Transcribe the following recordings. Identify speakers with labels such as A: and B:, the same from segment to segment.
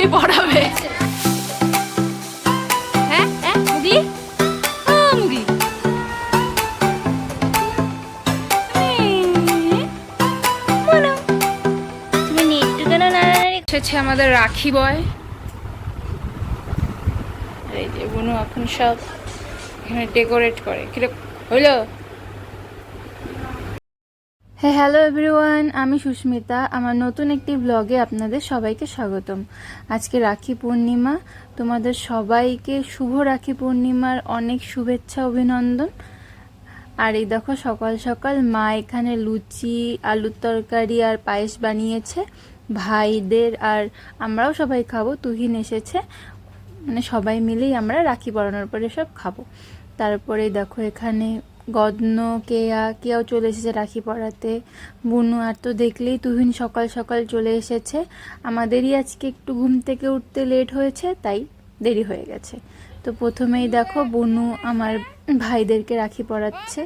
A: জুই পড়াবে। হ্যাঁ হ্যাঁ ও তুমি একটু কেন নাড়ানাড়ি এসেছে আমাদের রাখি বয়। এই যে বুনু এখন সব এখানে ডেকোরেট করে। কীরকম হইল হ্যাঁ হ্যালো এভরিওয়ান আমি সুস্মিতা। আমার নতুন একটি ব্লগে আপনাদের সবাইকে স্বাগতম। আজকে রাখি পূর্ণিমা। তোমাদের সবাইকে শুভ রাখি পূর্ণিমার অনেক শুভেচ্ছা, অভিনন্দন। আর এই দেখো, সকাল সকাল মা এখানে লুচি, আলুর তরকারি আর পায়েস বানিয়েছে। ভাইদের আর আমরাও সবাই খাব। তুহিন এসেছে। মানে সবাই মিলেই আমরা রাখি পরানোর পরে সব খাব। তারপরে দেখো এখানে গদ্ন কেয়া কেয়াও চলে এসেছে রাখি পরাতে। বুনু, আর তো দেখলেই তুহিন সকাল সকাল চলে এসেছে। আমাদেরই আজকে একটু ঘুম থেকে উঠতে লেট হয়েছে, তাই দেরি হয়ে গেছে। তো প্রথমেই দেখো, বুনু আমার ভাইদেরকে রাখি পড়াচ্ছে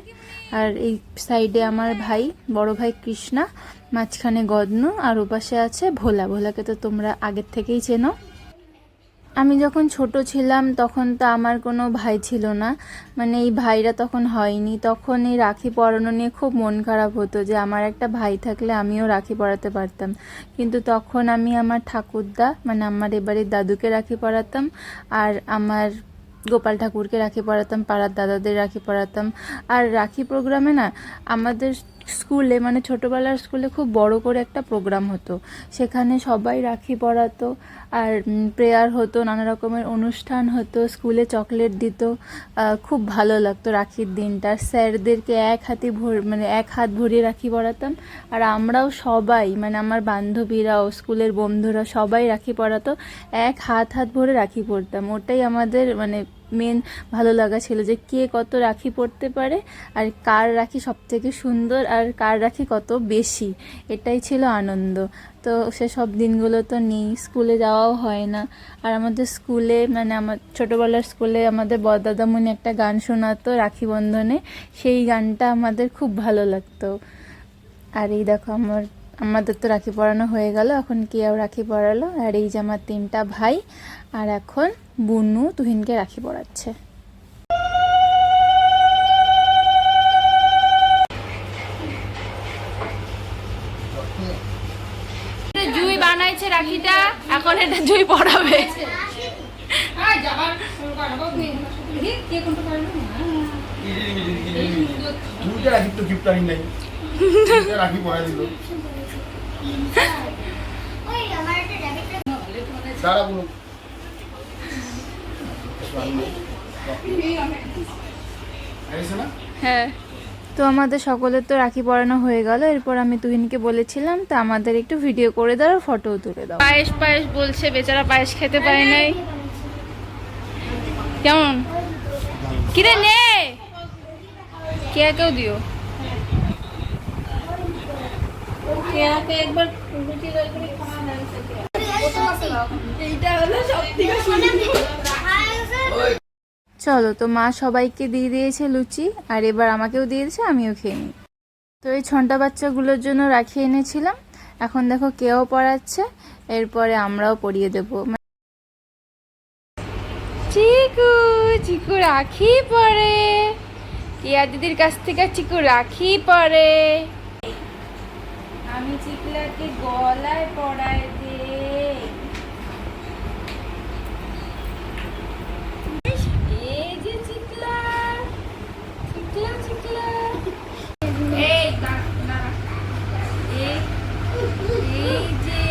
A: আর এই সাইডে আমার ভাই, বড় ভাই কৃষ্ণা, মাঝখানে গদ্ন, আর ওপাশে আছে ভোলা। ভোলাকে তো তোমরা আগের থেকেই চেনো। আমি যখন ছোট ছিলাম, তখন তো আমার কোনো ভাই ছিল না। মানে এই ভাইরা তখন হয়নি। তখন এই রাখি পরানো নিয়ে খুব মন খারাপ হতো যে আমার একটা ভাই থাকলে আমিও রাখি পরাতে পারতাম। কিন্তু তখন আমি আমার ঠাকুরদা মানে আমার এবারে দাদুকে রাখি পরাতাম আর আমার গোপাল ঠাকুরকে রাখি পরাতাম, পাড়ার দাদাদের রাখি পরাতাম। আর রাখি প্রোগ্রামে না, আমাদের স্কুলে মানে ছোটোবেলার স্কুলে খুব বড় করে একটা প্রোগ্রাম হতো। সেখানে সবাই রাখি পরাতো, আর প্রেয়ার হতো, নানা রকমের অনুষ্ঠান হতো, স্কুলে চকলেট দিত খুব ভালো লাগতো রাখির দিনটা। স্যারদেরকে এক হাতে ভর মানে এক হাত ভরিয়ে রাখি পরাতাম, আর আমরাও সবাই মানে আমার বান্ধবীরাও, স্কুলের বন্ধুরা সবাই রাখি পরাতো, এক হাত হাত ভরে রাখি পরতাম। ওটাই আমাদের মানে মেন ভালো লাগা ছিল যে কে কত রাখি পরতে পারে আর কার রাখি সব থেকে সুন্দর আর কার রাখি কত বেশি, এটাই ছিল আনন্দ। তো সেসব দিনগুলো তো নেই স্কুলে যাওয়াও হয় না। আর আমাদের স্কুলে মানে আমার ছোটোবেলার স্কুলে আমাদের বদাদামণি একটা গান শোনাতো রাখি বন্ধনে, সেই গানটা আমাদের খুব ভালো লাগতো। আর এই দেখো আমার, আমাদের তো রাখি পরানো হয়ে গেল, এখন কেয়াও রাখি পরালো আর এই যে আমার তিনটা ভাই, আর এখন বুনু তুহিনকে রাখি পরাচ্ছে। জুই বানাইছে রাখিটা এখন এটা জুই পড়াবে
B: দুইটা রাখি তো গিফট আনি নাই রাখি পড়াই দিল। দাঁড়া বলুন আইসো না
A: হ্যাঁ তো আমাদের সকলের তো রাখি পরানো হয়ে গেল। এরপর আমি তুহিনকে বলেছিলাম তা আমাদের একটু ভিডিও করে দাও ফটোও তুলে দাও। পায়েস পায়েস বলছে বেচারা পায়েস খেতে পারে নাই। কেমন? কিরে নে? কে কেউ দিও। কেয়াকে একবার এইটা হলো সব থেকে চলো তো মা সবাইকে দিয়ে দিয়েছে লুচি আর এবার আমাকেও দিয়ে দিয়েছে আমিও খেয়ে নিই। তো এই ছন্টা বাচ্চাগুলোর জন্য রাখি এনেছিলাম। এখন দেখো কেউ পড়াচ্ছে এরপরে আমরাও পরিয়ে দেব। চিকু চিকু রাখি পরে। কেয়া দিদির কাছ থেকে চিকু রাখি পরে। আমি চিকলাকে গলায় পড়ায় দে এই যে চিকলা চিকলা চিকলা এই দাঁড়া, দাঁড়া। এই এই যে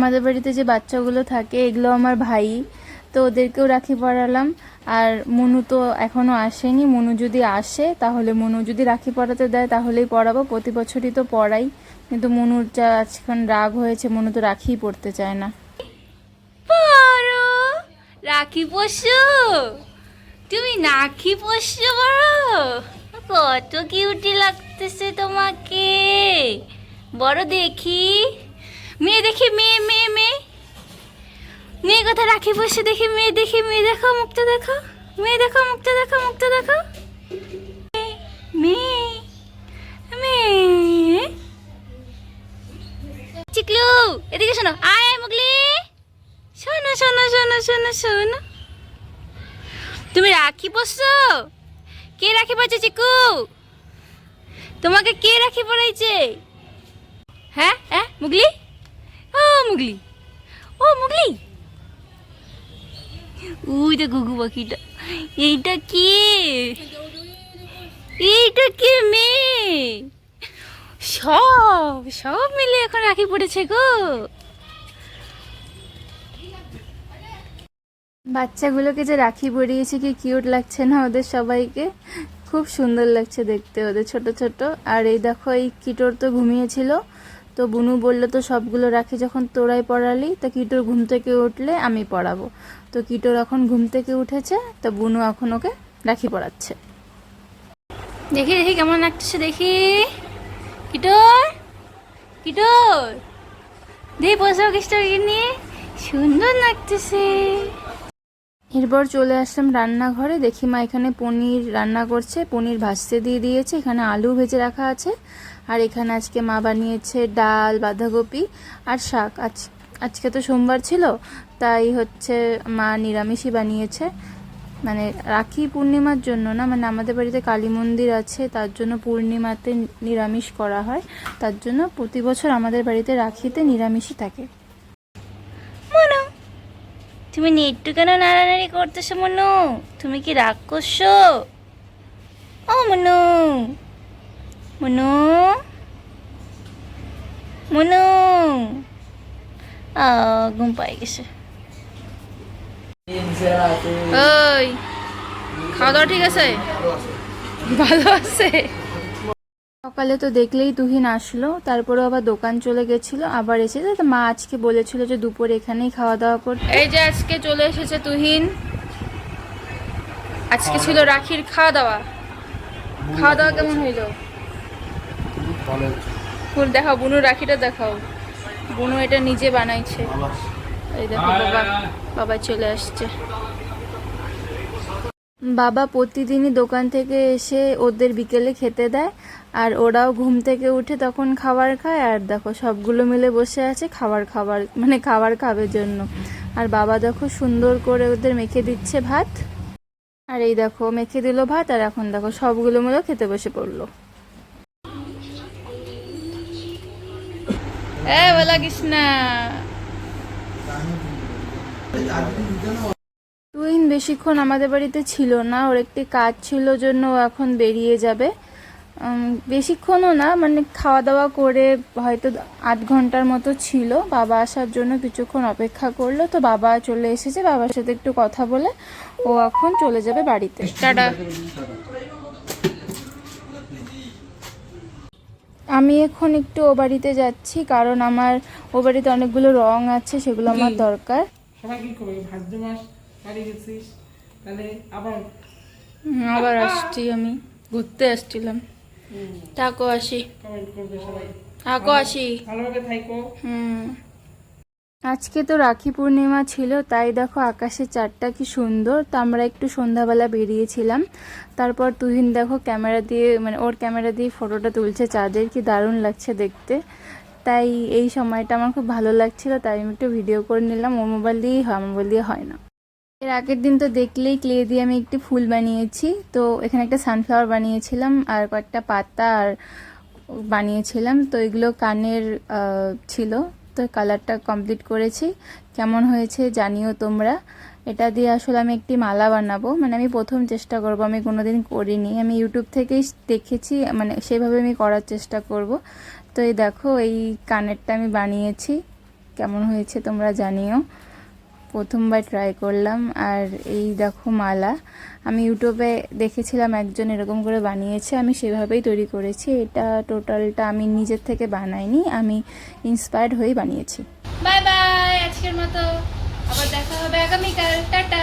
A: আমাদের বাড়িতে যে বাচ্চাগুলো থাকে, এগুলো আমার ভাই, তো ওদেরকেও রাখি পরালাম। আর মনু তো এখনও আসেনি। মনু যদি আসে, তাহলে মনু যদি রাখি পরাতে দেয়, তাহলেই পরাবো। প্রতি বছরই তো পড়াই কিন্তু মনুর যা আজকাল রাগ হয়েছে, মনু তো রাখিই পড়তে চায় না। রাখি পশু। তুমি নাখি পশু বড়? কত কিউটি লাগতেছে তোমাকে। বড় দেখি। মেয়ে দেখি, মেয়ে মেয়ে মেয়ে। মেয়ে কথা রাখি বসে দেখি, মেয়ে দেখি, মেয়ে দেখো, মুখটা দেখো। মেয়ে দেখো, মুখটা দেখো মুখটা দেখো। মেয়ে চিকলু, এদিকে শোনো। আয় মুগলি। শোনো শোনো শোনো শোনো শোনো। তুমি রাখি পরছো কে রাখি পড়ছে চিকু? তোমাকে কে রাখি পড়াইছে? হ্যাঁ হ্যাঁ মুগলি? ও মুগলি ও মুগলি ওই তো গুগু পাখিটা এইটা কে এইটা কে মেয়ে সব সব মিলে এখন রাখি পড়েছে গো বাচ্চাগুলোকে যে রাখি পরিয়েছে, কি কিউট লাগছে না ওদের সবাইকে? খুব সুন্দর লাগছে দেখতে ওদের ছোট ছোট। আর এই দেখো, এই কিটোর তো ঘুমিয়েছিল। তো বুনু বলল তো সবগুলো রাখি যখন তোরাই পড়ালি তো কিটোর ঘুম থেকে উঠলে আমি পড়াবো। তো কিটোর এখন ঘুম থেকে উঠেছে তো বুনু এখন ওকে রাখি পড়াচ্ছে। দেখি দেখি কেমন লাগতেছে দেখি। কিটোর কিটোর। দেখি পোশাক স্টোর নিয়ে সুন্দর লাগতেছে। এরপর চলে আসলাম রান্নাঘরে দেখি মা এখানে পনির রান্না করছে পনির ভাজতে দিয়ে দিয়েছে এখানে আলু ভেজে রাখা আছে। আর এখানে আজকে মা বানিয়েছে ডাল, বাঁধাকপি আর শাক। আজ, আজকে তো সোমবার ছিল, তাই হচ্ছে মা নিরামিষই বানিয়েছে। মানে রাখি পূর্ণিমার জন্য না মানে আমাদের বাড়িতে কালী মন্দির আছে, তার জন্য পূর্ণিমাতে নিরামিষ করা হয়। তার জন্য প্রতি বছর আমাদের বাড়িতে রাখিতে নিরামিষই থাকে। মনো, তুমি নেটটু কেন নাড়ানাড়ি করতেছো মনু? তুমি কি রাগ করছ ও মনু মনু। মনু। আ ঘুম পাই গেছে। ওই খাওয়া দাওয়া ঠিক আছে? ভালো আছে। সকালে তো দেখলেই তুহিন আসলো তারপরে আবার দোকান চলে গেছিল আবার এসেছে। তো মা আজকে বলেছিল যে দুপুরে এখানেই খাওয়া দাওয়া করতে এই যে আজকে চলে এসেছে তুহিন। আজকে ছিল রাখির খাওয়া দাওয়া খাওয়া দাওয়া কেমন হইল? ফুল দেখাও বুনু রাখিটা দেখাও। বুনু এটা নিজে বানাইছে। এই দেখো বাবা বাবা চলে আসছে। বাবা প্রতিদিনই দোকান থেকে এসে ওদের বিকেলে খেতে দেয় আর ওরাও ঘুম থেকে উঠে তখন খাবার খায় আর দেখো সবগুলো মিলে বসে আছে খাবার খাবার মানে খাবার খাবে জন্য। আর বাবা দেখো সুন্দর করে ওদের মেখে দিচ্ছে ভাত। আর এই দেখো মেখে দিল ভাত আর এখন দেখো সবগুলো মিলে খেতে বসে পড়ল। এ বলা কৃষ্ণা তুহিন বেশিক্ষণ আমাদের বাড়িতে ছিল না ওর একটি কাজ ছিল জন্য এখন বেরিয়ে যাবে। বেশিক্ষণও না মানে খাওয়া দাওয়া করে হয়তো আধ ঘণ্টার মতো ছিল। বাবা আসার জন্য কিছুক্ষণ অপেক্ষা করল তো বাবা চলে এসেছে বাবার সাথে একটু কথা বলে ও এখন চলে যাবে বাড়িতে। টাটা। আমি এখন একটু ও বাড়িতে যাচ্ছি কারণ আমার ও বাড়িতে অনেকগুলো রং আছে সেগুলো আমার দরকার।
C: আবার?
A: আসছি আমি। ঘুরতে আসছিলাম। থাকো আসি। থাকো আসি।
C: ভালোভাবে থাকো
A: হুম। আজকে তো রাখি পূর্ণিমা ছিল, তাই দেখো আকাশের চারটা কি সুন্দর। তো আমরা একটু সন্ধ্যাবেলা বেরিয়েছিলাম। তারপর তুহিন দেখো ক্যামেরা দিয়ে মানে ওর ক্যামেরা দিয়ে ফটোটা তুলছে, চাঁদের কি দারুণ লাগছে দেখতে। তাই এই সময়টা আমার খুব ভালো লাগছিল, তাই আমি একটু ভিডিও করে নিলাম। ওর মোবাইল দিয়েই হয় মোবাইল দিয়ে হয় না। এর আগের দিন তো দেখলেই ক্লে দিয়ে আমি একটি ফুল বানিয়েছি। তো এখানে একটা সানফ্লাওয়ার বানিয়েছিলাম, আর কয়েকটা পাতা আর বানিয়েছিলাম। তো এগুলো কানের ছিল। কালারটা কমপ্লিট করেছি। কেমন হয়েছে জানিও তোমরা। এটা দিয়ে আসলে আমি একটি মালা বানাবো। মানে আমি প্রথম চেষ্টা করব, আমি কোনোদিন করিনি। আমি ইউটিউব থেকেই দেখেছি মানে সেভাবে আমি করার চেষ্টা করব। তো এই দেখো, এই কানেরটা আমি বানিয়েছি। কেমন হয়েছে তোমরা জানিও। প্রথমবার ট্রাই করলাম, আর এই দেখো মালা। আমি ইউটিউবে দেখেছিলাম একজন এরকম করে বানিয়েছে, আমি সেভাবেই তৈরি করেছি। এটা টোটালটা আমি নিজের থেকে বানাইনি, আমি ইন্সপায়ার্ড হয়ে বানিয়েছি। বাই বাই আজকের মতো। আবার দেখা হবে আগামীকাল। টাটা।